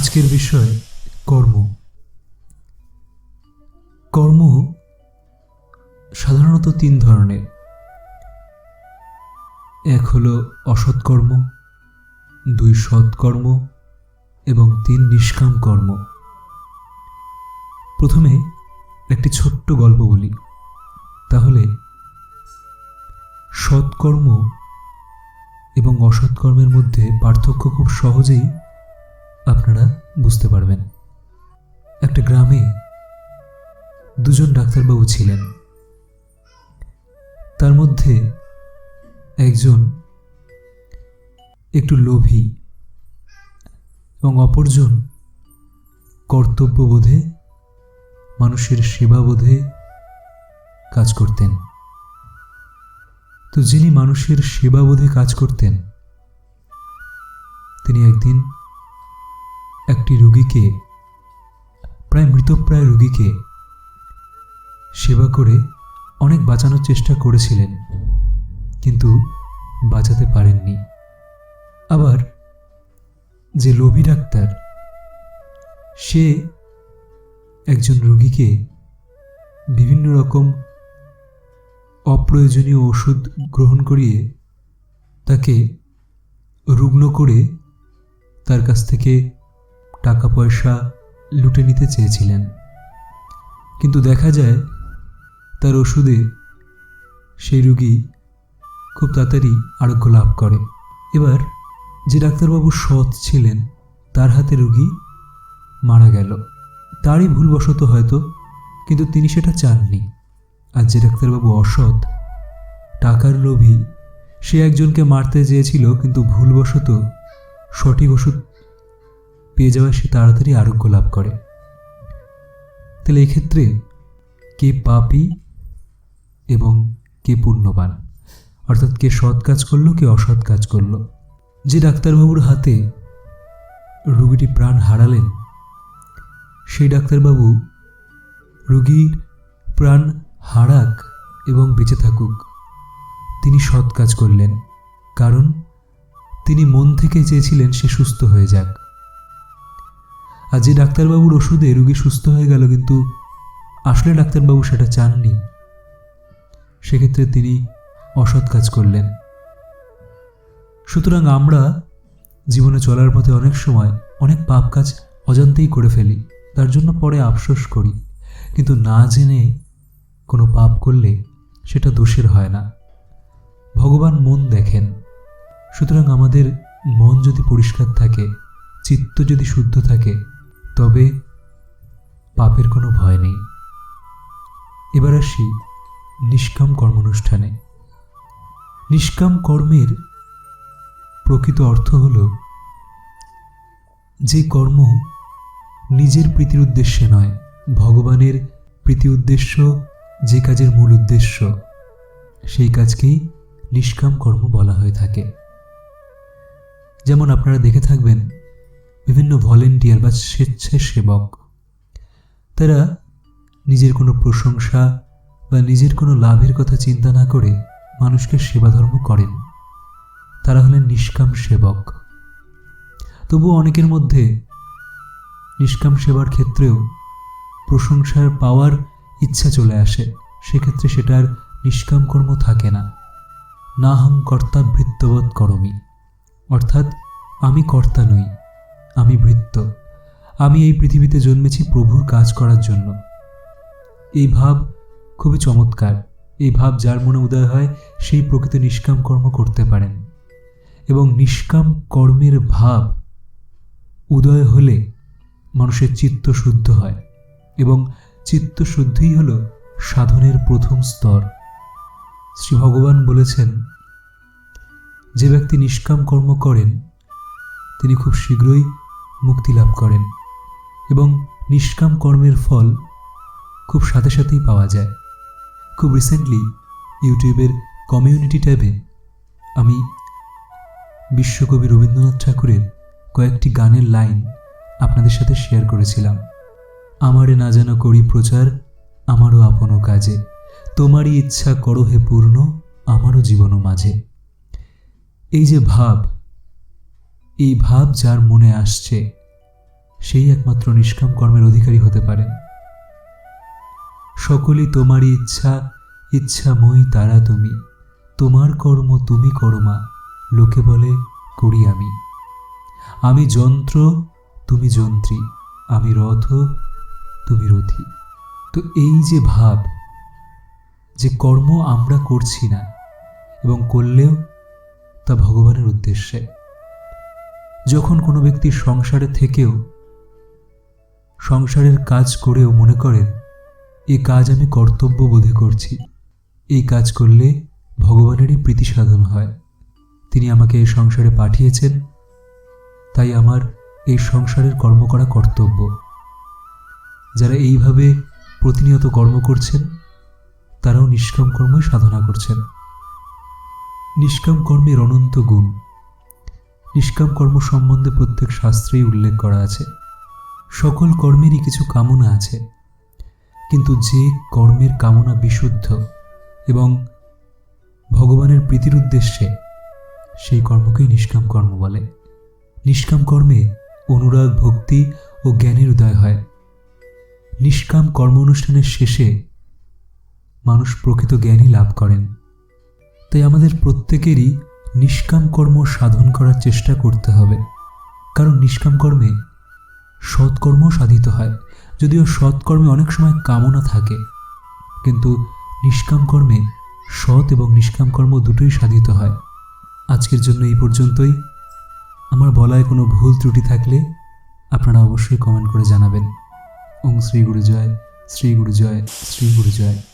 আজকের বিষয় কর্ম। কর্ম সাধারণত তিন ধরনের। এক হলো অসৎ কর্ম, দুই সৎকর্ম এবং তিন নিষ্কাম কর্ম। প্রথমে একটি ছোট্ট গল্প বলি। তাহলে সৎকর্ম এবং অসৎকর্মের মধ্যে পার্থক্য খুব সহজেই আপনারা বুঝতে পারবেন। একটা গ্রামে দুজন ডাক্তারবাবু ছিলেন। তার মধ্যে একজন একটু লোভী এবং অপরজন কর্তব্যবোধে, মানুষের সেবাবোধে কাজ করতেন। তো যিনি মানুষের সেবাবোধে কাজ করতেন, তিনি একদিন একটি রুগীকে, প্রায় মৃতপ্রায় রুগীকে সেবা করে অনেক বাঁচানোর চেষ্টা করেছিলেন, কিন্তু বাঁচাতে পারেননি। আবার যে লোভী ডাক্তার, সে একজন রুগীকে বিভিন্ন রকম অপ্রয়োজনীয় ওষুধ গ্রহণ করিয়ে তাকে রুগ্ন করে তার কাছ থেকে টাকা পয়সা লুটে নিতে চেয়েছিলেন। কিন্তু দেখা যায়, তার ওষুধে সেই রুগী খুব তাড়াতাড়ি আরোগ্য লাভ করে। এবার যে ডাক্তারবাবু সৎ ছিলেন, তার হাতে রুগী মারা গেল। তারই ভুলবশত হয়তো, কিন্তু তিনি সেটা চাননি। আর যে ডাক্তারবাবু অসৎ, টাকার লোভী, সে একজনকে মারতে চেয়েছিল, কিন্তু ভুলবশত সঠিক ওষুধ পেয়ে যাওয়ায় সে তাড়াতাড়ি আরোগ্য লাভ করে। তাহলে এক্ষেত্রে কে পাপি এবং কে পুণ্যবান? অর্থাৎ কে সৎ কাজ করল, কে অসৎ কাজ করল? যে ডাক্তারবাবুর হাতে রুগীটি প্রাণ হারালেন, সেই ডাক্তারবাবু রুগীর প্রাণ হারাক এবং বেঁচে থাকুক। তিনি সৎ কাজ করলেন, কারণ তিনি মন থেকে চেয়েছিলেন সে সুস্থ হয়ে যাক। আর যে ডাক্তারবাবুর ওষুধে রুগী সুস্থ হয়ে গেল, কিন্তু আসলে ডাক্তারবাবু সেটা চাননি। সেক্ষেত্রে তিনি অসৎ কাজ করলেন। সুতরাং আমরা জীবনে চলার পথে অনেক সময় অনেক পাপ কাজ অজান্তেই করে ফেলি, তার জন্য পরে আফসোস করি। কিন্তু না জেনে কোনো পাপ করলে সেটা দোষের হয় না। ভগবান মন দেখেন। সুতরাং আমাদের মন যদি পরিষ্কার থাকে, চিত্ত যদি শুদ্ধ থাকে তবে পাপের কোনো ভয় নেই। এবার আসি নিষ্কাম কর্মানুষ্ঠানে। নিষ্কাম কর্মের প্রকৃত অর্থ হল, যে কর্ম নিজের প্রীতির উদ্দেশ্যে নয়, ভগবানের প্রীতি উদ্দেশ্য, যে কাজের মূল উদ্দেশ্য, সেই কাজকেই নিষ্কাম কর্ম বলা হয়ে থাকে। যেমন আপনারা দেখে থাকবেন বিভিন্ন ভলেন্টিয়ার বা স্বেচ্ছাসেবক, তারা নিজের কোনো প্রশংসা বা নিজের কোনো লাভের কথা চিন্তা না করে মানুষকে সেবাধর্ম করেন। তারা হলেন নিষ্কাম সেবক। তবুও অনেকের মধ্যে নিষ্কাম সেবার ক্ষেত্রেও প্রশংসার পাওয়ার ইচ্ছা চলে আসে, সেক্ষেত্রে সেটার নিষ্কাম কর্ম থাকে না। না হং কর্তাবৃত্তবোধ করমি। অর্থাৎ, আমি কর্তা নই। আমি বৃত্ত আমি এই পৃথিবীতে জন্মেছি প্রভুর কাজ করার জন্য। এই ভাব খুবই চমৎকার। এই ভাব যার মনে উদয় হয়, সেই প্রকৃত নিষ্কাম কর্ম করতে পারেন। এবং নিষ্কাম কর্মের ভাব উদয় হলে মানুষের চিত্ত শুদ্ধ হয় এবং চিত্ত শুদ্ধিই হল সাধনের প্রথম স্তর। শ্রী ভগবান বলেছেন, যে ব্যক্তি নিষ্কাম কর্ম করেন, তিনি খুব শীঘ্রই মুক্তি লাভ করেন এবং নিষ্কাম কর্মের ফল খুব সাথে সাথেই পাওয়া যায়। খুব রিসেন্টলি ইউটিউবের কমিউনিটি ট্যাবে আমি বিশ্বকবি রবীন্দ্রনাথ ঠাকুরের কয়েকটি গানের লাইন আপনাদের সাথে শেয়ার করেছিলাম। আমারে না যেন করি প্রচার, আমারও আপনও কাজে। তোমারই ইচ্ছা করো হে পূর্ণ, আমারও জীবনও মাঝে। এই যে ভাব এই ভাব যার মনে আসছে, সেই একমাত্র নিষ্কাম কর্মের অধিকারী হতে পারেন সকলই তোমারই ইচ্ছা, ইচ্ছাময়ী তারা তুমি। তোমার কর্ম তুমি করমা লোকে বলে, করি আমি। আমি যন্ত্র, তুমি যন্ত্রী। আমি রথ, তুমি রথী। তো এই যে ভাব, যে কর্ম আমরা করছি না, এবং করলেও তা ভগবানের উদ্দেশ্যে। যখন কোনো ব্যক্তি সংসারে থেকেও সংসারের কাজ করেও মনে করেন এ কাজ আমি কর্তব্য বোধে করছি। এই কাজ করলে ভগবানেরই প্রীতি সাধন হয়। তিনি আমাকে এই সংসারে পাঠিয়েছেন। তাই আমার এই সংসারের কর্ম করা কর্তব্য। যারা এইভাবে প্রতিনিয়ত কর্ম করছেন, তারাও নিষ্কাম কর্মই সাধনা করছেন। নিষ্কাম কর্মের অনন্ত গুণ। নিষ্কাম কর্ম সম্বন্ধে প্রত্যেক শাস্ত্রেই উল্লেখ করা আছে। সকল কর্মেরই কিছু কামনা আছে। কিন্তু যে কর্মের কামনা বিশুদ্ধ এবং ভগবানের প্রীতির উদ্দেশ্যে, সেই কর্মকেই নিষ্কাম কর্ম বলে। নিষ্কাম কর্মে অনুরাগ ভক্তি ও জ্ঞানের উদয় হয়। নিষ্কাম কর্ম অনুষ্ঠানের শেষে মানুষ প্রকৃত জ্ঞানই লাভ করেন। তাই আমাদের প্রত্যেকেরই নিষ্কাম কর্ম সাধন করার চেষ্টা করতে হবে। কারণ নিষ্কাম কর্মে সৎকর্ম সাধিত হয়। যদিও সৎকর্মে অনেক সময় কামনা থাকে, কিন্তু নিষ্কাম কর্মে সৎ এবং নিষ্কাম কর্ম দুটোই সাধিত হয়। আজকের জন্য এই পর্যন্তই। আমার বলায় কোনো ভুল ত্রুটি থাকলে আপনারা অবশ্যই কমেন্ট করে জানাবেন। ওং শ্রী গুরু জয় শ্রী গুরু জয় শ্রী গুরু জয়